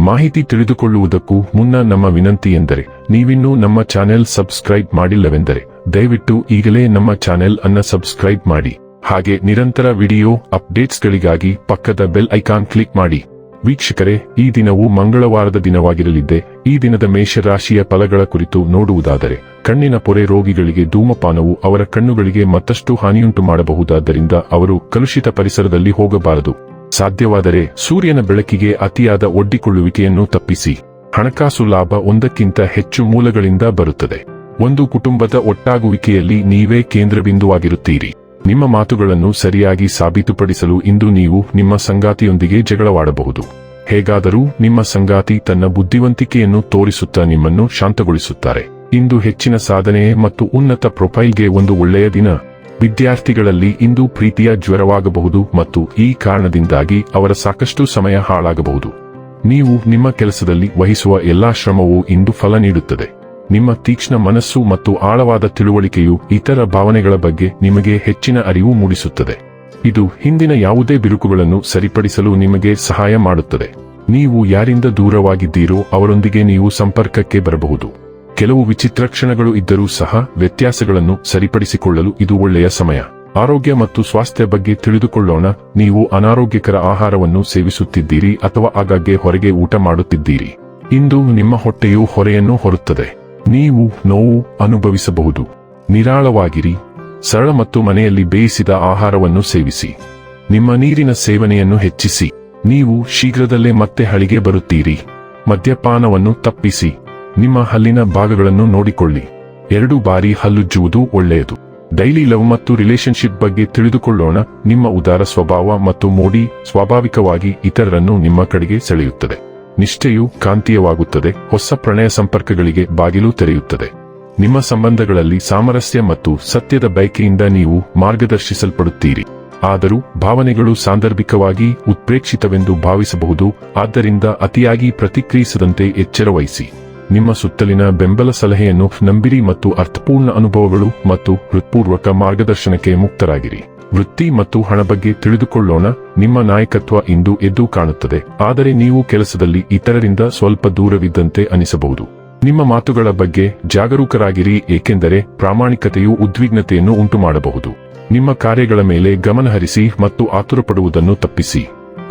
ಮಾಹಿತಿ ತಿಳಿದುಕೊಳ್ಳುವುದಕ್ಕೂ ಮುನ್ನ ನಮ್ಮ ವಿನಂತಿ ಎಂದರೆ, ನೀವಿನ್ನೂ ನಮ್ಮ ಚಾನೆಲ್ ಸಬ್ಸ್ಕ್ರೈಬ್ ಮಾಡಿಲ್ಲವೆಂದರೆ, ದಯವಿಟ್ಟು ಈಗಲೇ ನಮ್ಮ ಚಾನೆಲ್ ಅನ್ನ ಸಬ್ಸ್ಕ್ರೈಬ್ ಮಾಡಿ. ಹಾಗೆ ನಿರಂತರ ವಿಡಿಯೋ ಅಪ್ಡೇಟ್ಸ್ಗಳಿಗಾಗಿ ಪಕ್ಕದ ಬೆಲ್ ಐಕಾನ್ ಕ್ಲಿಕ್ ಮಾಡಿ. ವೀಕ್ಷಕರೇ, ಈ ದಿನವು ಮಂಗಳವಾರದ ದಿನವಾಗಿರಲಿದ್ದೆ. ಈ ದಿನದ ಮೇಷರಾಶಿಯ ಫಲಗಳ ಕುರಿತು ನೋಡುವುದಾದರೆ, ಕಣ್ಣಿನ ಪೊರೆ ರೋಗಿಗಳಿಗೆ ಧೂಮಪಾನವು ಅವರ ಕಣ್ಣುಗಳಿಗೆ ಮತ್ತಷ್ಟು ಹಾನಿಯುಂಟು ಮಾಡಬಹುದಾದ್ದರಿಂದ ಅವರು ಕಲುಷಿತ ಪರಿಸರದಲ್ಲಿ ಹೋಗಬಾರದು. ಸಾಧ್ಯವಾದರೆ ಸೂರ್ಯನ ಬೆಳಕಿಗೆ ಅತಿಯಾದ ಒಡ್ಡಿಕೊಳ್ಳುವಿಕೆಯನ್ನು ತಪ್ಪಿಸಿ. ಹಣಕಾಸು ಲಾಭ ಒಂದಕ್ಕಿಂತ ಹೆಚ್ಚು ಮೂಲಗಳಿಂದ ಬರುತ್ತದೆ. ಒಂದು ಕುಟುಂಬದ ಒಟ್ಟಾಗುವಿಕೆಯಲ್ಲಿ ನೀವೇ ಕೇಂದ್ರಬಿಂದುವಾಗಿರುತ್ತೀರಿ. ನಿಮ್ಮ ಮಾತುಗಳನ್ನು ಸರಿಯಾಗಿ ಸಾಬೀತುಪಡಿಸಲು ಇಂದು ನೀವು ನಿಮ್ಮ ಸಂಗಾತಿಯೊಂದಿಗೆ ಜಗಳವಾಡಬಹುದು. ಹೇಗಾದರೂ ನಿಮ್ಮ ಸಂಗಾತಿ ತನ್ನ ಬುದ್ಧಿವಂತಿಕೆಯನ್ನು ತೋರಿಸುತ್ತಾ ನಿಮ್ಮನ್ನು ಶಾಂತಗೊಳಿಸುತ್ತಾರೆ. ಇಂದು ಹೆಚ್ಚಿನ ಸಾಧನೆ ಮತ್ತು ಉನ್ನತ ಪ್ರೊಫೈಲ್ಗೆ ಒಂದು ಒಳ್ಳೆಯ ದಿನ. ವಿದ್ಯಾರ್ಥಿಗಳಲ್ಲಿ ಇಂದು ಪ್ರೀತಿಯ ಜ್ವರವಾಗಬಹುದು ಮತ್ತು ಈ ಕಾರಣದಿಂದಾಗಿ ಅವರ ಸಾಕಷ್ಟು ಸಮಯ ಹಾಳಾಗಬಹುದು. ನೀವು ನಿಮ್ಮ ಕೆಲಸದಲ್ಲಿ ವಹಿಸುವ ಎಲ್ಲಾ ಶ್ರಮವು ಇಂದು ಫಲ ನೀಡುತ್ತದೆ. ನಿಮ್ಮ ತೀಕ್ಷ್ಣ ಮನಸ್ಸು ಮತ್ತು ಆಳವಾದ ತಿಳುವಳಿಕೆಯು ಇತರ ಭಾವನೆಗಳ ಬಗ್ಗೆ ನಿಮಗೆ ಹೆಚ್ಚಿನ ಅರಿವು ಮೂಡಿಸುತ್ತದೆ. ಇದು ಹಿಂದಿನ ಯಾವುದೇ ಬಿರುಕುಗಳನ್ನು ಸರಿಪಡಿಸಲು ನಿಮಗೆ ಸಹಾಯ ಮಾಡುತ್ತದೆ. ನೀವು ಯಾರಿಂದ ದೂರವಾಗಿದ್ದೀರೋ ಅವರೊಂದಿಗೆ ನೀವು ಸಂಪರ್ಕಕ್ಕೆ ಬರಬಹುದು. ಕೆಲವು ವಿಚಿತ್ರ ಕ್ಷಣಗಳು ಇದ್ದರೂ ಸಹ ವ್ಯತ್ಯಾಸಗಳನ್ನು ಸರಿಪಡಿಸಿಕೊಳ್ಳಲು ಇದು ಒಳ್ಳೆಯ ಸಮಯ. ಆರೋಗ್ಯ ಮತ್ತು ಸ್ವಾಸ್ಥ್ಯ ಬಗ್ಗೆ ತಿಳಿದುಕೊಳ್ಳೋಣ. ನೀವು ಅನಾರೋಗ್ಯಕರ ಆಹಾರವನ್ನು ಸೇವಿಸುತ್ತಿದ್ದೀರಿ ಅಥವಾ ಆಗಾಗ್ಗೆ ಹೊರಗೆ ಊಟ ಮಾಡುತ್ತಿದ್ದೀರಿ. ಇಂದು ನಿಮ್ಮ ಹೊಟ್ಟೆಯು ಹೊರೆಯನ್ನು ಹೊರುತ್ತದೆ. ನೀವು ನೋವು ಅನುಭವಿಸಬಹುದು. ನಿರಾಳವಾಗಿರಿ. ಸರಳ ಮತ್ತು ಮನೆಯಲ್ಲಿ ಬೇಯಿಸಿದ ಆಹಾರವನ್ನು ಸೇವಿಸಿ. ನಿಮ್ಮ ನೀರಿನ ಸೇವನೆಯನ್ನು ಹೆಚ್ಚಿಸಿ. ನೀವು ಶೀಘ್ರದಲ್ಲೇ ಮತ್ತೆ ಹಳಿಗೆ ಬರುತ್ತೀರಿ. ಮದ್ಯಪಾನವನ್ನು ತಪ್ಪಿಸಿ. ನಿಮ್ಮ ಹಲ್ಲಿನ ಭಾಗಗಳನ್ನು ನೋಡಿಕೊಳ್ಳಿ. ಎರಡು ಬಾರಿ ಹಲ್ಲುಜ್ಜುವುದು ಒಳ್ಳೆಯದು. ಡೈಲಿ ಲವ್ ಮತ್ತು ರಿಲೇಶನ್ಶಿಪ್ ಬಗ್ಗೆ ತಿಳಿದುಕೊಳ್ಳೋಣ. ನಿಮ್ಮ ಉದಾರ ಸ್ವಭಾವ ಮತ್ತು ಮೋಡಿ ಸ್ವಾಭಾವಿಕವಾಗಿ ಇತರರನ್ನು ನಿಮ್ಮ ಕಡೆಗೆ ಸೆಳೆಯುತ್ತದೆ. ನಿಷ್ಠೆಯು ಕಾಂತೀಯವಾಗುತ್ತದೆ. ಹೊಸ ಪ್ರಣಯ ಸಂಪರ್ಕಗಳಿಗೆ ಬಾಗಿಲು ತೆರೆಯುತ್ತದೆ. ನಿಮ್ಮ ಸಂಬಂಧಗಳಲ್ಲಿ ಸಾಮರಸ್ಯ ಮತ್ತು ಸತ್ಯದ ಬಯಕೆಯಿಂದ ನೀವು ಮಾರ್ಗದರ್ಶಿಸಲ್ಪಡುತ್ತೀರಿ. ಆದರೂ ಭಾವನೆಗಳು ಸಾಂದರ್ಭಿಕವಾಗಿ ಉತ್ಪ್ರೇಕ್ಷಿತವೆಂದು ಭಾವಿಸಬಹುದು. ಆದ್ದರಿಂದ ಅತಿಯಾಗಿ ಪ್ರತಿಕ್ರಿಯಿಸದಂತೆ ಎಚ್ಚರ ವಹಿಸಿ ನಿಮ್ಮ ಸುತ್ತಲಿನ ಬೆಂಬಲ ಸಲಹೆಯನ್ನು ನಂಬಿರಿ ಮತ್ತು ಅರ್ಥಪೂರ್ಣ ಅನುಭವಗಳು ಮತ್ತು ಹೃತ್ಪೂರ್ವಕ ಮಾರ್ಗದರ್ಶನಕ್ಕೆ ಮುಕ್ತರಾಗಿರಿ. ವೃತ್ತಿ ಮತ್ತು ಹಣ ಬಗ್ಗೆ ತಿಳಿದುಕೊಳ್ಳೋಣ, ನಿಮ್ಮ ನಾಯಕತ್ವ ಇಂದು ಎದ್ದು ಕಾಣುತ್ತದೆ, ಆದರೆ ನೀವು ಕೆಲಸದಲ್ಲಿ ಇತರರಿಂದ ಸ್ವಲ್ಪ ದೂರವಿದ್ದಂತೆ ಅನಿಸಬಹುದು. ನಿಮ್ಮ ಮಾತುಗಳ ಬಗ್ಗೆ ಜಾಗರೂಕರಾಗಿರಿ, ಏಕೆಂದರೆ ಪ್ರಾಮಾಣಿಕತೆಯು ಉದ್ವಿಗ್ನತೆಯನ್ನು ಉಂಟುಮಾಡಬಹುದು. ನಿಮ್ಮ ಕಾರ್ಯಗಳ ಮೇಲೆ ಗಮನಹರಿಸಿ ಮತ್ತು ಆತುರಪಡುವುದನ್ನು ತಪ್ಪಿಸಿ.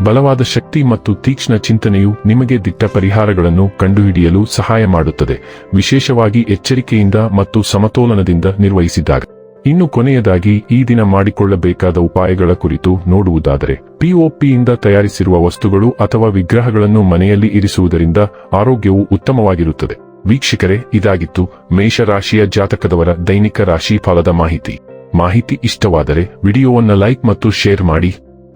ಬಲವಾದ ಶಕ್ತಿ ಮತ್ತು ತೀಕ್ಷ್ಣ ಚಿಂತನೆಯು ನಿಮಗೆ ದಿಟ್ಟ ಪರಿಹಾರಗಳನ್ನು ಕಂಡುಹಿಡಿಯಲು ಸಹಾಯ ಮಾಡುತ್ತದೆ, ವಿಶೇಷವಾಗಿ ಎಚ್ಚರಿಕೆಯಿಂದ ಮತ್ತು ಸಮತೋಲನದಿಂದ ನಿರ್ವಹಿಸಿದಾಗ. ಇನ್ನು ಕೊನೆಯದಾಗಿ, ಈ ದಿನ ಮಾಡಿಕೊಳ್ಳಬೇಕಾದ ಉಪಾಯಗಳ ಕುರಿತು ನೋಡುವುದಾದರೆ ಪಿಒಪಿಯಿಂದ ತಯಾರಿಸಿರುವ ವಸ್ತುಗಳು ಅಥವಾ ವಿಗ್ರಹಗಳನ್ನು ಮನೆಯಲ್ಲಿ ಇರಿಸುವುದರಿಂದ ಆರೋಗ್ಯವು ಉತ್ತಮವಾಗಿರುತ್ತದೆ. ವೀಕ್ಷಕರೇ, ಇದಾಗಿತ್ತು ಮೇಷರಾಶಿಯ ಜಾತಕದವರ ದೈನಿಕ ರಾಶಿ ಫಲದ ಮಾಹಿತಿ. ಮಾಹಿತಿ ಇಷ್ಟವಾದರೆ, ವಿಡಿಯೋವನ್ನು ಲೈಕ್ ಮತ್ತು ಶೇರ್ ಮಾಡಿ.